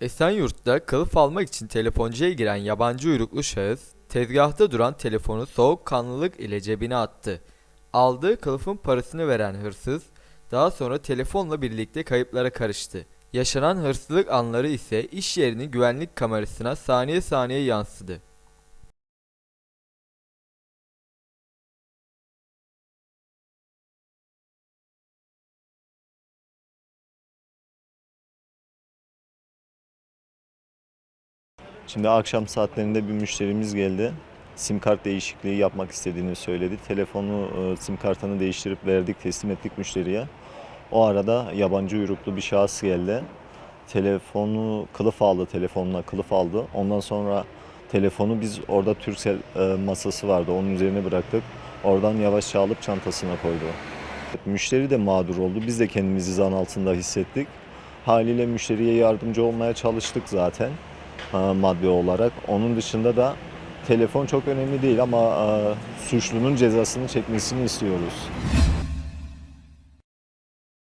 Esenyurt'ta kılıf almak için telefoncuya giren yabancı uyruklu şahıs, tezgahta duran telefonu soğukkanlılık ile cebine attı. Aldığı kılıfın parasını veren hırsız, daha sonra telefonla birlikte kayıplara karıştı. Yaşanan hırsızlık anları ise iş yerinin güvenlik kamerasına saniye saniye yansıdı. Şimdi akşam saatlerinde bir müşterimiz geldi. Sim kart değişikliği yapmak istediğini söyledi. Telefonu, e, sim kartını değiştirip verdik, teslim ettik müşteriye. O arada yabancı uyruklu bir şahıs geldi. Telefonu kılıf aldı, telefonuna kılıf aldı. Ondan sonra telefonu biz orada Turkcell e, masası vardı, onun üzerine bıraktık. Oradan yavaşça alıp çantasına koydu. Müşteri de mağdur oldu. Biz de kendimizi zan altında hissettik. Haliyle müşteriye yardımcı olmaya çalıştık zaten e, maddi olarak. Onun dışında da telefon çok önemli değil ama e, suçlunun cezasını çekmesini istiyoruz.